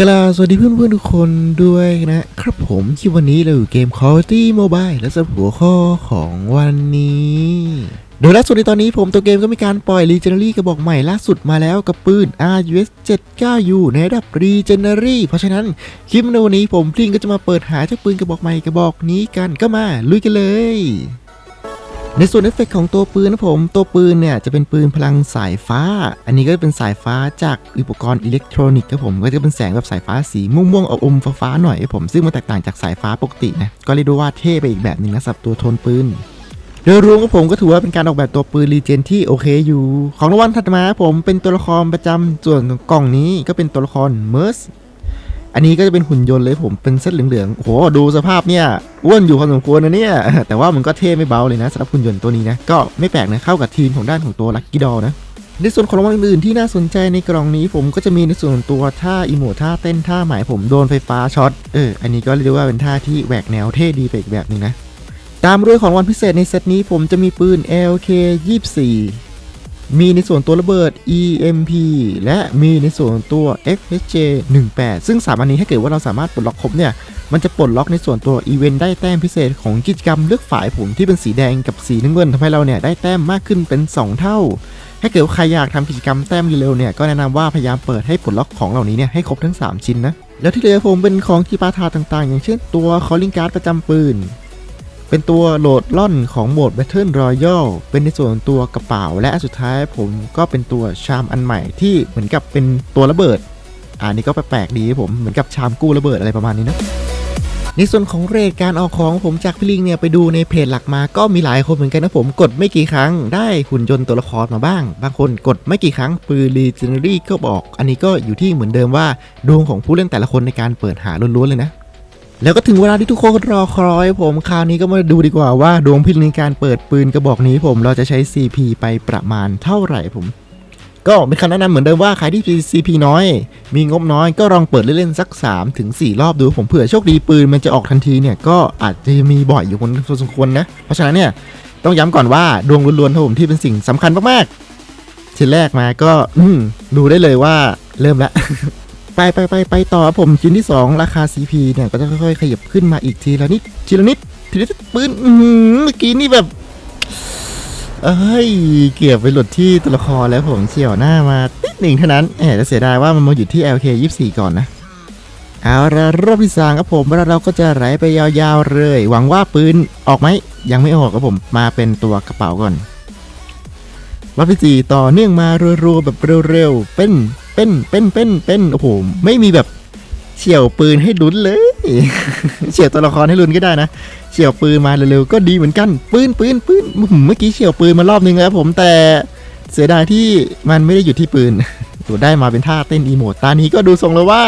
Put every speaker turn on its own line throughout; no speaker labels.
กลาสวัสดีเพื่อนเพื่อนๆทุกคนด้วยนะครับผมคลิปวันนี้เราอยู่เกม Call of Duty Mobile และสำหรับหัวข้อของวันนี้ โดยล่าสุดในตอนนี้ผมตัวเกมก็มีการปล่อย Legendary กระบอกใหม่ล่าสุดมาแล้วกับปืน RUS 79U ในระดับ Legendary เพราะฉะนั้นคลิปในวันนี้ผมพลิงก็จะมาเปิดหาเจ้าปืนกระบอกใหม่กระบอกนี้กันก็มาลุยกันเลย ในส่วนเอฟเฟกต์ของตัวปืนนะผม ตัวปืนเนี่ยจะเป็นปืนพลังสายฟ้า อันนี้ก็เป็นสายฟ้าจากอุปกรณ์อิเล็กทรอนิกส์ครับผม ก็จะเป็นแสงแบบสายฟ้าสีม่วงๆออมฟ้าๆหน่อยครับผม ซึ่งมันแตกต่างจากสายฟ้าปกตินะ ก็เรียกได้ว่าเท่ไปอีกแบบหนึ่งนะสำหรับตัวโทนปืนโดยรวมก็ผมก็ถือว่าเป็นการออกแบบตัวปืนรีเจนที่โอเคอยู่ ของรางวัลถัดมาผมเป็นตัวละครประจำส่วนกล่องนี้ก็เป็นตัวละครเมอร์ส อันนี้ก็จะเป็นหุ่นยนต์เลยผมเป็นเส้นเหลืองๆโอ้โหดูสภาพเนี่ยอ้วนอยู่พอสมควรนะเนี่ย แต่ว่ามันก็เท่ไม่เบาเลยนะสำหรับหุ่นยนต์ตัวนี้นะก็ไม่แปลกนะเข้ากับทีมของด้านของตัวลักกี้ดอนะในส่วนของรางวัลอื่นๆที่น่าสนใจในกล่องนี้ผมก็จะมีในส่วนตัวท่าอีโมท่าเต้นท่าหมายผมโดนไฟฟ้าช็อตเอออันนี้ก็เรียกได้ว่าเป็นท่าที่แหวกแนวเท่ดีไปอีกแบบหนึงนะตามด้วยของวัลพิเศษในเซตนี้ผมจะมีปืน LK 24 มีในส่วนตัวระเบิด EMP และมีในส่วนตัว FHJ 18 ซึ่งสามอันนี้ถ้าเกิดว่าเราสามารถปลดล็อกครบเนี่ย มันจะปลดล็อกในส่วนตัวอีเวนต์ได้แต้มพิเศษของกิจกรรมเลือกฝ่ายผมที่เป็นสีแดงกับสีน้ำเงินทำให้เราเนี่ยได้แต้มมากขึ้นเป็น 2 เท่า ถ้าเกิดว่าใครอยากทำกิจกรรมแต้มเร็วๆเนี่ยก็แนะนำว่าพยายามเปิดให้ปลดล็อกของเหล่านี้เนี่ยให้ครบทั้ง 3 ชิ้นนะแล้วที่เหลือผมเป็นของที่ปาทาต่างๆ อย่างเช่นตัว calling card ประจำปืน เป็นตัวโหลดล่อนของโหมด Battle Royale เป็นในส่วนตัวกระเป๋า และสุดท้ายผมก็เป็นตัวชามอันใหม่ที่เหมือนกับเป็นตัวระเบิดอ่านี่ก็แปลกๆดีผมเหมือนกับชามกู้ระเบิดอะไรประมาณนี้นะในส่วนของเรทการออกของผมจากพี่ลิงเนี่ย ไปดูในเพจหลักมาก็มีหลายคนเหมือนกันนะผมกดไม่กี่ครั้งได้หุ่นยนต์ตัวละครมาบ้าง บางคนกดไม่กี่ครั้งปืนรีเจนเนอรี่ก็บอก อันนี้ก็อยู่ที่เหมือนเดิมว่าดวงของผู้เล่นแต่ละคนในการเปิดหาล้วนๆเลยนะ แล้วก็ถึงเวลาที่ทุกคนรอคอยผมคราวนี้ก็มาดูดีกว่าว่าดวงพินในการเปิดปืนกระบอกนี้ผมเราจะใช้ CP ไปประมาณเท่าไหร่ผม ก็เป็นคำแนะนำเหมือนเดิมว่าใครที่ CP น้อย มีงบน้อยก็ลองเปิดเล่นๆสัก 3 ถึง 4 รอบดูผมเผื่อโชคดีปืนมันจะออกทันทีเนี่ยก็อาจจะมีบ่อยอยู่คนพอสมควรนะ เพราะฉะนั้นเนี่ยต้องย้ำก่อนว่าดวงล้วนๆครับผมที่เป็นสิ่งสำคัญมากๆชิ้นแรกมาก็ดูได้เลยว่าเริ่มแล้ว ไปไปไปไปต่อครับผมชิ้นที่ 2 ราคา CP เนี่ยก็จะค่อยๆ ขยับขึ้นมาอีกทีละนิดทีละนิดทีละนิดปืนเมื่อกี้นี่แบบเอ้ยเกือบไปหลุดที่ตัวละครแล้วผมเฉียวหน้ามาติดหนึ่งเท่านั้นแหมแต่เสียดายว่ามันมาอยู่ที่ LK 24 ก่อนนะเอาละรอบที่สามครับผมแล้วเราก็จะไหลไปยาวๆเลย หวังว่าปืนออกไหมยังไม่ออกครับผมมาเป็นตัวกระเป๋าก่อนรอบที่สี่ต่อเนื่องมารัวๆแบบเร็วๆเป็น เป็นเป็นเป็นเป็นโอ้โหไม่มีแบบเฉียวปืนให้ลุ้นเลยเฉียวตัวละครให้ลุ้นก็ได้นะเฉียวปืนมาเร็วๆก็ดีเหมือนกัน ปืนปืนปืนอื้อหือเมื่อกี้เฉียวปืนมารอบนึงแล้วผมแต่เสียดายที่มันไม่ได้อยู่ที่ปืนตัวได้มาเป็นท่าเต้นอีโมดตานี้ก็ดูทรงแล้วว่า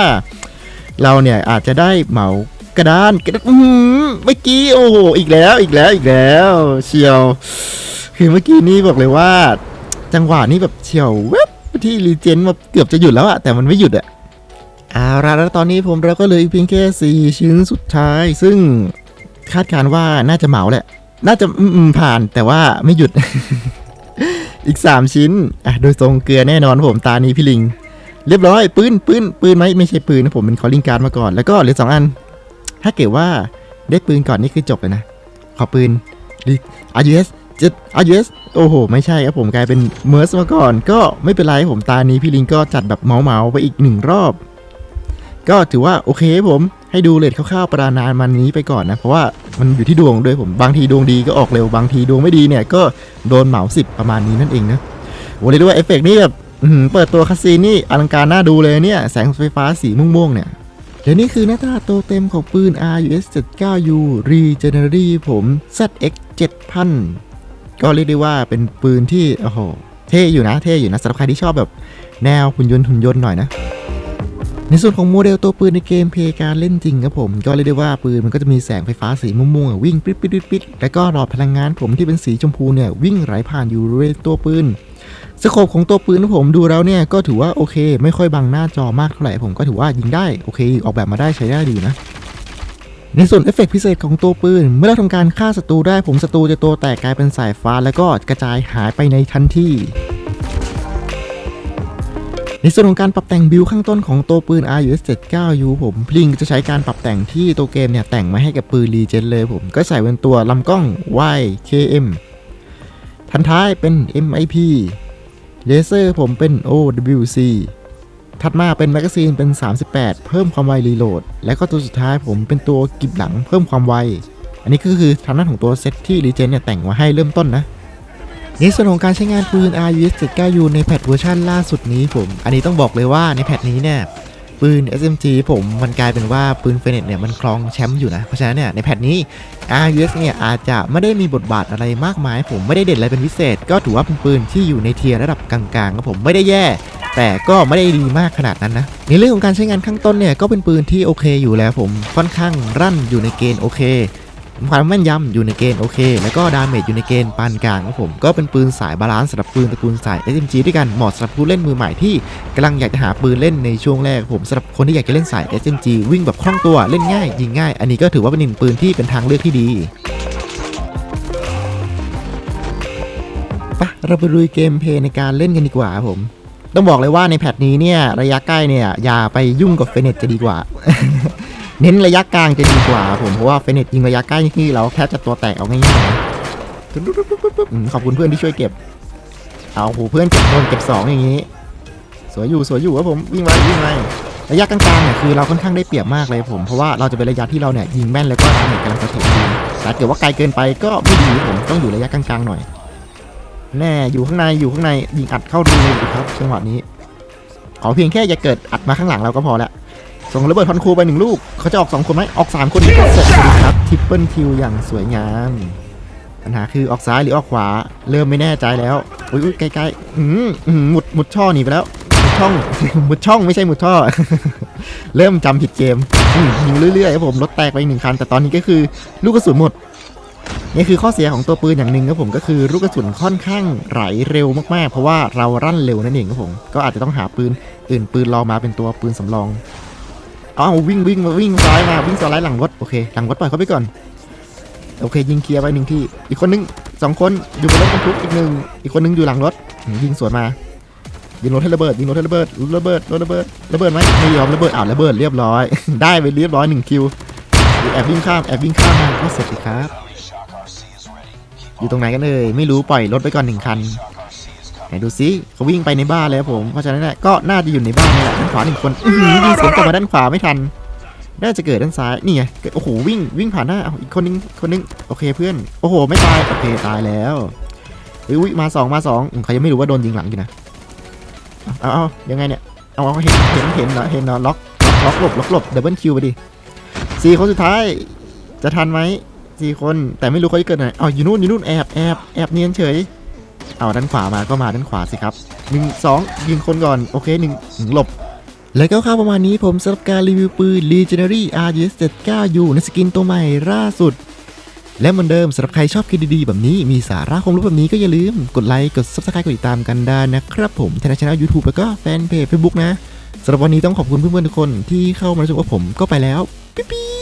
เราเนี่ยอาจจะได้เหมากระดานกระดานอื้อหือเมื่อกี้โอ้โหอีกแล้วอีกแล้วอีกแล้วเฉียว คือเมื่อกี้นี่บอกเลยว่า จังหวะนี้แบบเฉียวเว็บ ที่รีเจนมาเกือบจะหยุดแล้วอะแต่มันไม่หยุดอะเอาละแล้วตอนนี้ผมเราก็เหลยเพียงแค่สี่ชิ้นสุดท้าย ซึ่งคาดการณ์ว่าน่าจะเหมาแหละ น่าจะอืมผ่านแต่ว่าไม่หยุด อีก 3 ชิ้นอะโดยทรงเกลือแน่นอนผมตานี้พี่ลิง เรียบร้อยปืนปืนปืนไหมไม่ใช่ปืนนะผมเป็นคอลลิงการ์ดมาก่อนแล้วก็เหลือสองอัน ถ้าเกิดว่าได้ปืนก่อนนี่คือจบเลยนะ ขอปืนอายูเอส จะอายสโอ้โห ไม่ใช่ครับผมกลายเป็นเมอร์สมาก่อน ก็ไม่เป็นไรผมตานี้พี่ลิงก็จัดแบบเมาเมาไปอีกหนึ่งรอบ ก็ถือว่าโอเคครับผมให้ดูเลทคร่าวๆประนานมันนี้ไปก่อนนะ เพราะว่ามันอยู่ที่ดวงด้วยผมบางทีดวงดีก็ออกเร็วบางทีดวงไม่ดีเนี่ยก็โดนเหมาสิบประมาณนี้นั่นเองนะวันนี้ด้วยเอฟเฟกต์นี่แบบเปิดตัวคาซีนี่อลังการน่าดูเลยเนี่ยแสงไฟฟ้าสีม่วงๆเนี่ยเดี๋ยวนี้คือหน้าตาโตวเต็มของปืน RUS 79U Regenerary ผม ZX 7000 ก็เรียกได้ว่าเป็นปืนที่โอ้โหเท่อยู่นะเท่อยู่นะสำหรับใครที่ชอบแบบแนวหุ่นยนต์หุ่นยนต์หน่อยนะ ในส่วนของโมเดลตัวปืนในเกมเพลย์การเล่นจริงครับผม ก็เรียกได้ว่าปืนมันก็จะมีแสงไฟฟ้าสีม่วงๆวิ่งปิ๊ดปิ๊ดปิดปิดแล้วก็หลอดพลังงานผมที่เป็นสีชมพูเนี่ยวิ่งไหลผ่านอยู่บริเวณตัวปืนสโคปของตัวปืนผมดูแล้วเนี่ยก็ถือว่าโอเค ไม่ค่อยบังหน้าจอมากเท่าไหร่ผมก็ถือว่ายิงได้โอเค ออกแบบมาได้ใช้ได้ดีนะ ในส่วนเอฟเฟกต์พิเศษของตัวปืน เมื่อเราทำการฆ่าศัตรูได้ผมศัตรูจะตัวแตกกลายเป็นสายฟ้า แล้วก็กระจายหายไปในทันทีในส่วนของการปรับแต่งบิลข้างต้นของตัวปืน RUS 79U ผมพลิงจะใช้การปรับแต่งที่ตัวเกมเนี่ยแต่งมาให้กับปืนรีเจนเลยผมก็ใส่เป็นตัวลำกล้อง YKM ทันท้ายเป็น MIP เลเซอร์ผมเป็น OWC ถัดมาเป็นแมกกาซีนเป็น 38 เพิ่มความไวรีโหลด และก็ตัวสุดท้ายผมเป็นตัวกิบหลังเพิ่มความไว อันนี้ก็คือทางด้านของตัวเซตที่รีเจนเนี่ยแต่งมาให้เริ่มต้นนะในส่วนของการใช้งานปืน RUS 79U ในแพทเวอร์ชันล่าสุดนี้ผม อันนี้ต้องบอกเลยว่าในแพทนี้เนี่ยปืน SMG ผมมันกลายเป็นว่าปืนเฟเนตเนี่ยมันครองแชมป์อยู่นะ เพราะฉะนั้นเนี่ยในแพทนี้ RUS เนี่ยอาจจะไม่ได้มีบทบาทอะไรมากมาย ผมไม่ได้เด่นอะไรเป็นพิเศษ ก็ถือว่าเป็นปืนที่อยู่ในเทียร์ระดับกลางๆครับผมไม่ได้แย่ แต่ก็ไม่ได้ดีมากขนาดนั้นนะ ในเรื่องของการใช้งานข้างต้นเนี่ยก็เป็นปืนที่โอเคอยู่แล้วผมค่อนข้างรั่นอยู่ในเกณฑ์โอเคความแม่นยำอยู่ในเกณฑ์โอเค แล้วก็ดาเมจอยู่ในเกณฑ์ปานกลางครับผม ก็เป็นปืนสายบาลานซ์สำหรับปืนตระกูลสาย SMG ด้วยกัน เหมาะสำหรับผู้เล่นมือใหม่ที่กำลังอยากจะหาปืนเล่นในช่วงแรกครับผมสำหรับคนที่อยากจะเล่นสาย SMG วิ่งแบบคล่องตัวเล่นง่ายยิงง่าย อันนี้ก็ถือว่าเป็นหนึ่งปืนที่เป็นทางเลือกที่ดีไปะเราไปดูเกมเพลย์ในการเล่นกันดีกว่าครับผม ต้องบอกเลยว่าในแพทนี้เนี่ยระยะใกล้เนี่ยอย่าไปยุ่งกับเฟเนตจะดีกว่า เน้นระยะกลางจะดีกว่าผมเพราะว่าเฟเนตยิงระยะใกล้นี่เราแค่จะตัวแตกเอาง่ายๆขอบคุณเพื่อนที่ช่วยเก็บ เอาโหเพื่อนเก็บโดนเก็บสองอย่างนี้ สวยอยู่สวยอยู่ครับผมวิ่งไววิ่งไวระยะกลางๆเนี่ยคือเราค่อนข้างได้เปรียบมากเลยผมเพราะว่าเราจะเป็นระยะที่เราเนี่ยยิงแม่นแล้วก็ดาเมจกำลังจะถึงดีแต่เกิดว่าไกลเกินไปก็ไม่ดีผมต้องอยู่ระยะกลางๆหน่อย แน่อยู่ข้างในอยู่ข้างในยิงอัดเข้ารูเลยครับจังหวะนี้ขอเพียงแค่อย่าเกิดอัดมาข้างหลังเราก็พอละส่งระเบิดพันคูไปหนึ่งลูก เขาจะออกสองคนไหมออกสามคนนี้ก็เสร็จเลยครับทิปเปิลคิวอย่างสวยงาม ปัญหาคือออกซ้ายหรือออกขวา เริ่มไม่แน่ใจแล้วอุ้ยใกล้ๆอืมหมุดหมุดช่อหนีไปแล้วหมุดช่องหมุดช่องไม่ใช่หมุดช่อ เริ่มจำผิดเกมอืมยิงเรื่อยๆครับผมรถแตกไปอีกหนึ่งคัน แต่ตอนนี้ก็คือลูกกระสุนหมด นี่คือข้อเสียของตัวปืนอย่างหนึ่งครับผมก็คือลูกกระสุนค่อนข้างไหลเร็วมากๆ เพราะว่าเรารั่นเร็วนั่นเองครับผมก็อาจจะต้องหาปืนอื่นปืนรองมาเป็นตัวปืนสำรองอ้าววิ่งวิ่งมาวิ่งซ้ายมาวิ่งซ้ายหลังรถโอเคหลังรถปล่อยเขาไปก่อนโอเค ยิงเคลียร์ไปหนึ่งที่ อีกคนนึงสองคนอยู่บนรถบรรทุกอีกหนึ่งอีกคนนึงอยู่หลังรถยิงสวนมายิงรถให้ระเบิดยิงรถให้ระเบิดระเบิดรถระเบิดระเบิดไหมไม่ยอมระเบิดอ้าวระเบิดเรียบร้อย ได้ไปเรียบร้อยหนึ่งคิวแอบวิ่งข้ามแอบวิ่งข้ามมาก็เสร็จสิครับ อยู่ตรงไหนกันเอ่ยไม่รู้ปล่อยรถไปก่อนหนึ่งคันไหนดูซิเขาวิ่งไปในบ้านแล้วผมเพราะฉะนั้นเนี่ยก็น่าจะอยู่ในบ้านนี่แหละด้านขวาหนึ่งคนอื้อหือยิงสวนกลับมาด้านขวาไม่ทันน่าจะเกิดด้านซ้ายนี่ไงโอ้โหวิ่งวิ่งผ่านหน้าเอาอีกคนนึงคนนึงโอเคเพื่อนโอ้โหไม่ตายโอเคตายแล้วอุ้ยมาสองมาสองเขายังไม่รู้ว่าโดนยิงหลังอยู่นะเอาเอายังไงเนี่ยเอาเอาเห็นเห็นเห็นเหรอเห็นเหรอล็อกล็อกล็อกหลบล็อกหลบดับเบิลคิวไปดิสี่คนสุดท้ายจะทันไหม สี่คน แต่ไม่รู้เขาจะเกิดไหนเอาอยู่นู่นอยู่นู่นแอบแอบแอบเนียนเฉย เอาด้านขวามาก็มาด้านขวาสิครับหนึ่งสองยิงคนก่อนโอเคหนึ่งหนึ่งหลบแล้วก็ข้าวประมาณนี้ผมสำหรับการรีวิวปืน Legendary RDS 79U ในสกินตัวใหม่ล่าสุด และเหมือนเดิมสำหรับใครชอบคลิปดีๆ แบบนี้มีสาระคงรู้แบบนี้ก็อย่าลืม กดไลค์กด Subscribe กดติดตามกันได้นะครับผมทางช่อง YouTube แล้วก็แฟนเพจ Facebook นะสำหรับวันนี้ต้องขอบคุณเพื่อนๆทุกคนที่เข้ามาชมกับผมก็ไปแล้วปิ๊บ